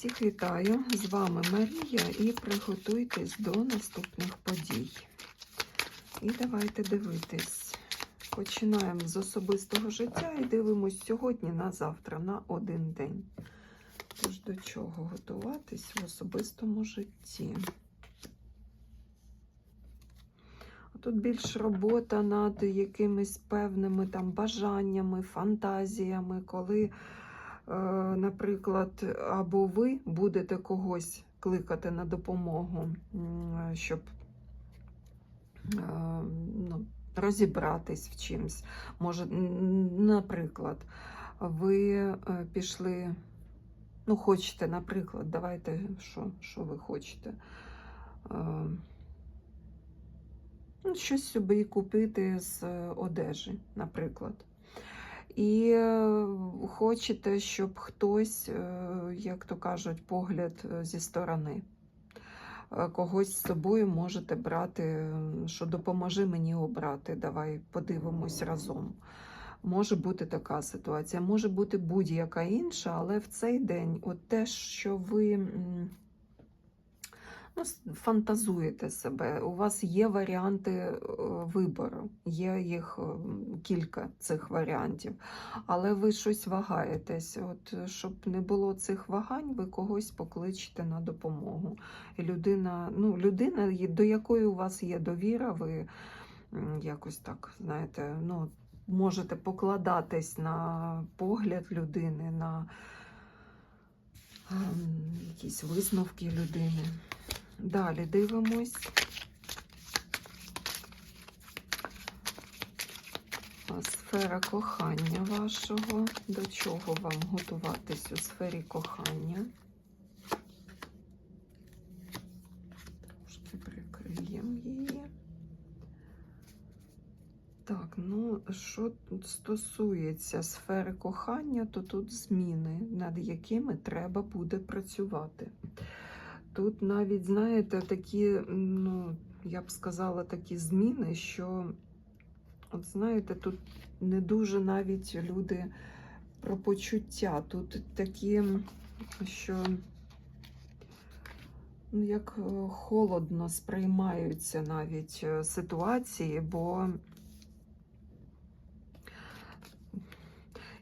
Всіх вітаю! З вами Марія і приготуйтесь до наступних подій. І давайте дивитись. Починаємо з особистого життя і дивимось сьогодні на завтра, на один день. Тож до чого готуватись в особистому житті? Тут більш робота над якимись певними там бажаннями, фантазіями, коли, наприклад, або ви будете когось кликати на допомогу, щоб е, ну, розібратись в чимсь. Може, наприклад, ви е, пішли, ну, хочете, наприклад, давайте, що, що ви хочете. Е, ну, щось собі купити з е, одежі, наприклад. І е, хочете, щоб хтось, е, як то кажуть, погляд е, зі сторони. Когось з собою можете брати, що допоможи мені обрати, давай подивимось разом. Може бути така ситуація, може бути будь-яка інша, але в цей день от те, що ви фантазуєте себе, у вас є варіанти е, вибору, є їх е, кілька цих варіантів, але ви щось вагаєтесь. От, щоб не було цих вагань, ви когось покличете на допомогу. Людина, ну, людина, до якої у вас є довіра, ви якось так, знаєте, ну, можете покладатись на погляд людини, на ем, якісь висновки людини. Далі дивимось. Сфера кохання вашого. До чого вам готуватись у сфері кохання? Трошки прикриємо її. Так, ну що стосується сфери кохання, то тут зміни, над якими треба буде працювати. Тут навіть, знаєте, такі, ну, я б сказала, такі зміни, що, от знаєте, тут не дуже навіть люди про почуття. Тут такі, що ну, як е, холодно сприймаються навіть е, ситуації, бо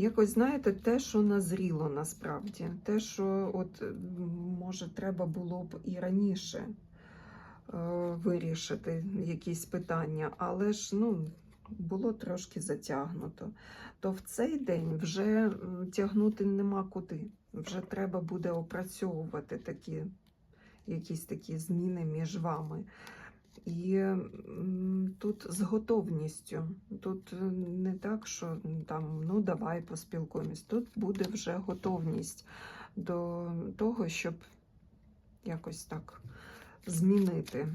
якось, знаєте, те, що назріло насправді, те, що от може треба було б і раніше е, вирішити якісь питання, але ж ну, було трошки затягнуто. То в цей день вже тягнути нема куди. Вже треба буде опрацьовувати такі, якісь такі зміни між вами. І тут з готовністю. Тут е, не так, що там ну давай поспілкуємось. Тут буде вже готовність до того, щоб якось так змінити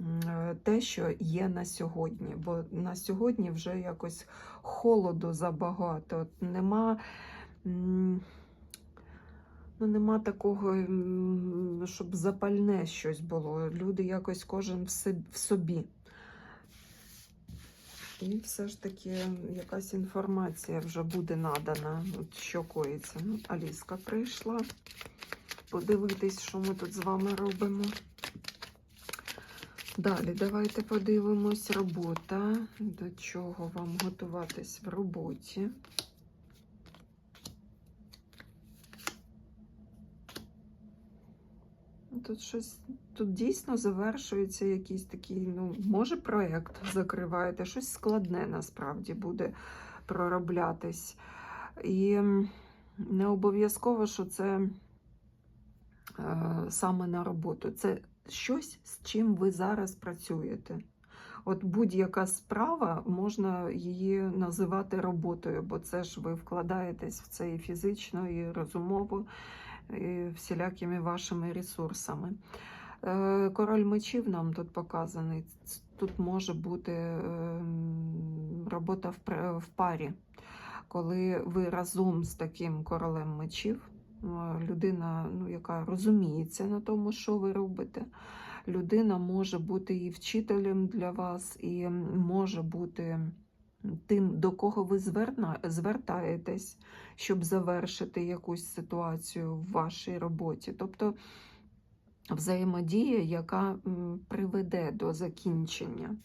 е, те, що є на сьогодні. Бо на сьогодні вже якось холоду забагато. Нема. Ну, нема такого, щоб запальне щось було. Люди якось кожен в собі. І все ж таки якась інформація вже буде надана, от що коїться. Ну, Аліска прийшла подивитись, що ми тут з вами робимо. Далі давайте подивимось робота. До чого вам готуватись в роботі. Тут щось тут дійсно завершується якийсь такий, ну, може, проєкт закриваєте, щось складне насправді буде пророблятись. І не обов'язково, що це е, саме на роботу. Це щось, з чим ви зараз працюєте. От будь-яка справа можна її називати роботою, бо це ж ви вкладаєтесь в це і фізично, і розумово, всілякими вашими ресурсами. Е, Король мечів нам тут показаний. Тут може бути ем, робота в парі, коли ви разом з таким королем мечів, е, людина, ну, яка розуміється на тому, що ви робите. Людина може бути і вчителем для вас, і може бути тим, до кого ви зверна, звертаєтесь, щоб завершити якусь ситуацію в вашій роботі. Тобто взаємодія, яка приведе до закінчення.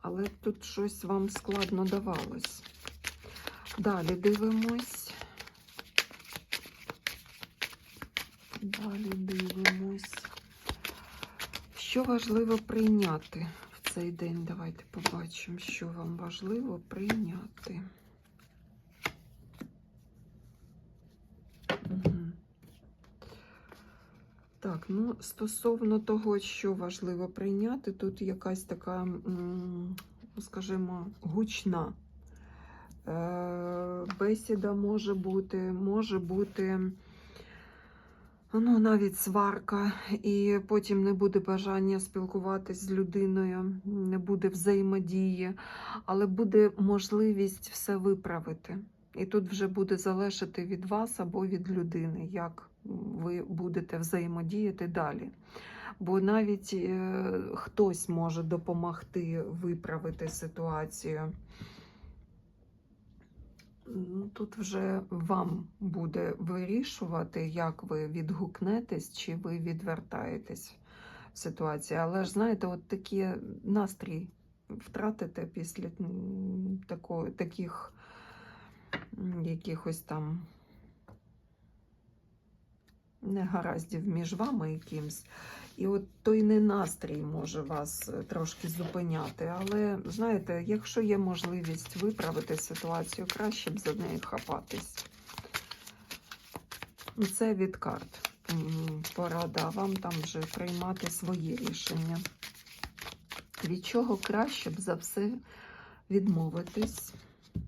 Але тут щось вам складно давалось. Далі дивимось. Далі дивимось. Що важливо прийняти цей день? Давайте побачимо, що вам важливо прийняти. Так, ну стосовно того, що важливо прийняти, тут якась така, скажімо, гучна е, бесіда може бути, може бути ну, навіть сварка, і потім не буде бажання спілкуватись з людиною, не буде взаємодії, але буде можливість все виправити. І тут вже буде залежати від вас або від людини, як ви будете взаємодіяти далі. Бо навіть е, хтось може допомогти виправити ситуацію. Ну, Тут вже вам буде вирішувати, як ви відгукнетесь, чи ви відвертаєтесь в ситуації. Але ж знаєте, от такі настрій втратите після такого, таких якихось там негараздів між вами якимсь. І от той ненастрій може вас е, трошки зупиняти. Але знаєте, якщо є можливість виправити ситуацію, краще б за нею хапатись. Це від карт. Порада, вам там вже приймати свої рішення. Від чого краще б за все відмовитись?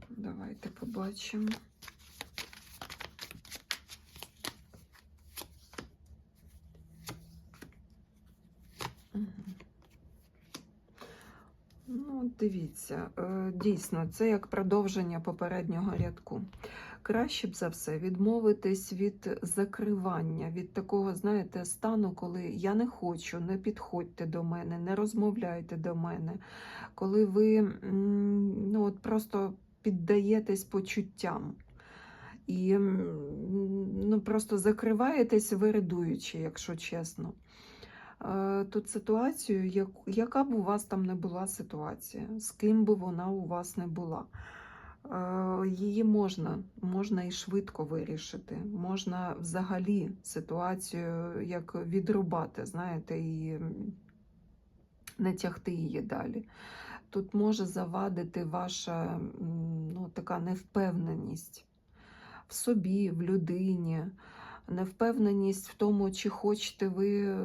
Давайте побачимо. Мгм. Ну, от дивіться, е, дійсно, це як продовження попереднього рядку. Краще б за все відмовитись від закривання, від такого, знаєте, стану, коли я не хочу, не підходьте до мене, не розмовляйте до мене, коли ви ну, от просто піддаєтесь почуттям. І ну, просто закриваєтесь виридуючи, якщо чесно. Е, Тут ситуацію, як- яка б у вас там не була ситуація, з ким би вона у вас не була. Е, Її можна, можна і швидко вирішити. Можна взагалі ситуацію як відрубати, знаєте, і не тягти її далі. Тут може завадити ваша ну, така невпевненість в собі, в людині, невпевненість в тому, чи хочете ви е,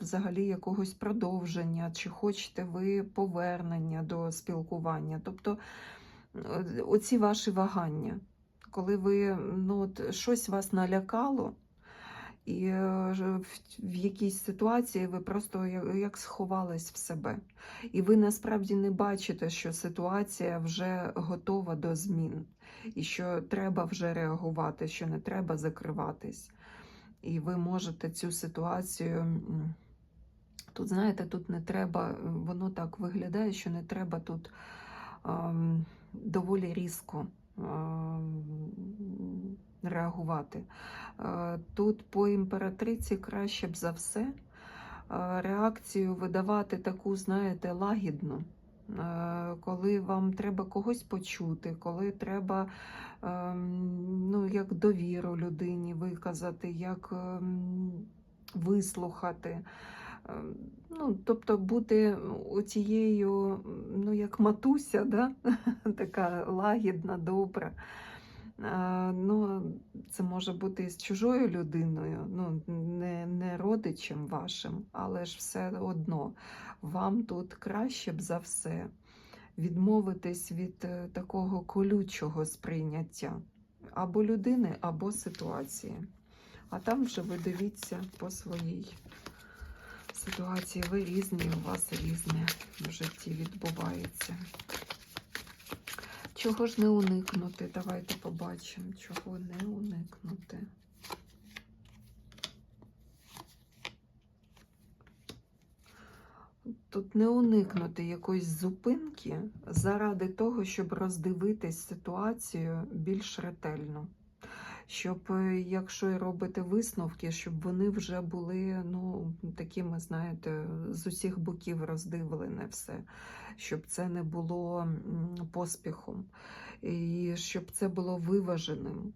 взагалі якогось продовження, чи хочете ви повернення до спілкування. Тобто е, оці ваші вагання, коли ви ну, от, щось вас налякало. І е, в, якійсь ситуації ви просто як сховались в себе. І ви насправді не бачите, що ситуація вже готова до змін, і що треба вже реагувати, що не треба закриватись. І ви можете цю ситуацію. Тут, знаєте, тут не треба, воно так виглядає, що не треба тут ем, доволі різко ем, реагувати. Е, Тут по імператриці краще б за все е, реакцію видавати таку, знаєте, лагідну. Е, Коли вам треба когось почути, коли треба ем, ну, як довіру людині виказати, як ем, вислухати. Ем, Ну, тобто бути оцією, ну, як матуся, да? така лагідна, добра. Ну, це може бути з чужою людиною, ну, не, не родичем вашим, але ж все одно вам тут краще б за все відмовитись від е, такого колючого сприйняття або людини, або ситуації. А там вже ви дивіться по своїй ситуації. Ви різні, у вас різне в житті відбувається. Чого ж не уникнути? Давайте побачимо, чого не уникнути. Тут не уникнути якоїсь зупинки заради того, щоб роздивитись ситуацію більш ретельно. Щоб, е, якщо робити висновки, щоб вони вже були ну, такими, знаєте, з усіх боків роздивлене все, щоб це не було поспіхом, і щоб це було виваженим.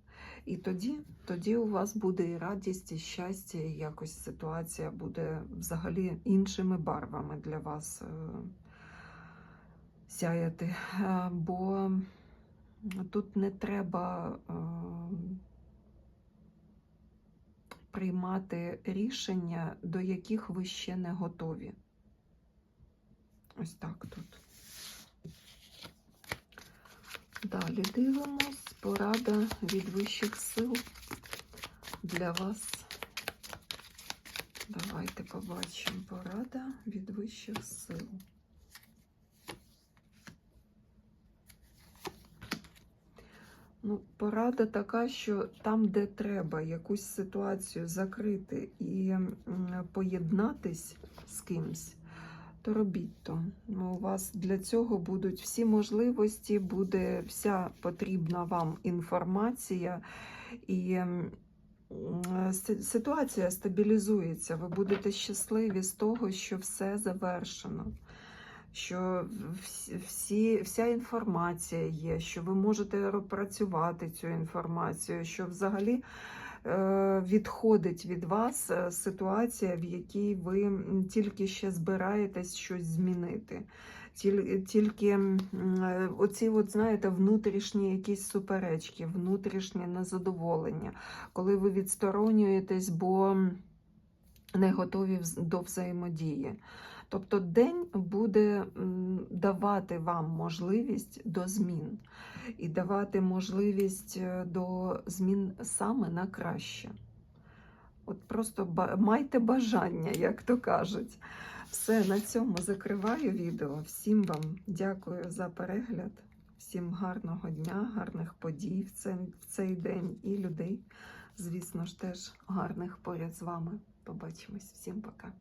І тоді, тоді у вас буде і радість, і щастя, і якось ситуація буде взагалі іншими барвами для вас е, сяяти. Е, Бо тут не треба приймати рішення, до яких ви ще не готові. Ось так тут. Далі дивимось. Порада від вищих сил для вас. Давайте побачимо порада від вищих сил. Ну, порада така, що там, де треба якусь ситуацію закрити і поєднатись з кимсь, то робіть то. У вас для цього будуть всі можливості, буде вся потрібна вам інформація, і ситуація стабілізується. Ви будете щасливі з того, що все завершено. Що всі, вся інформація є, що ви можете працювати цю інформацію, що взагалі е, відходить від вас е, ситуація, в якій ви тільки ще збираєтесь щось змінити. Тіль- Тільки е, оці, от, знаєте, внутрішні якісь суперечки, внутрішнє незадоволення, коли ви відсторонюєтесь, бо не готові до взаємодії. Тобто день буде давати вам можливість до змін і давати можливість е, до змін саме на краще. От просто майте бажання, як то кажуть. Все, на цьому закриваю відео. Всім вам дякую за перегляд. Всім гарного дня, гарних подій в цей день і людей, звісно ж, теж гарних поряд з вами. Побачимось. Всім пока.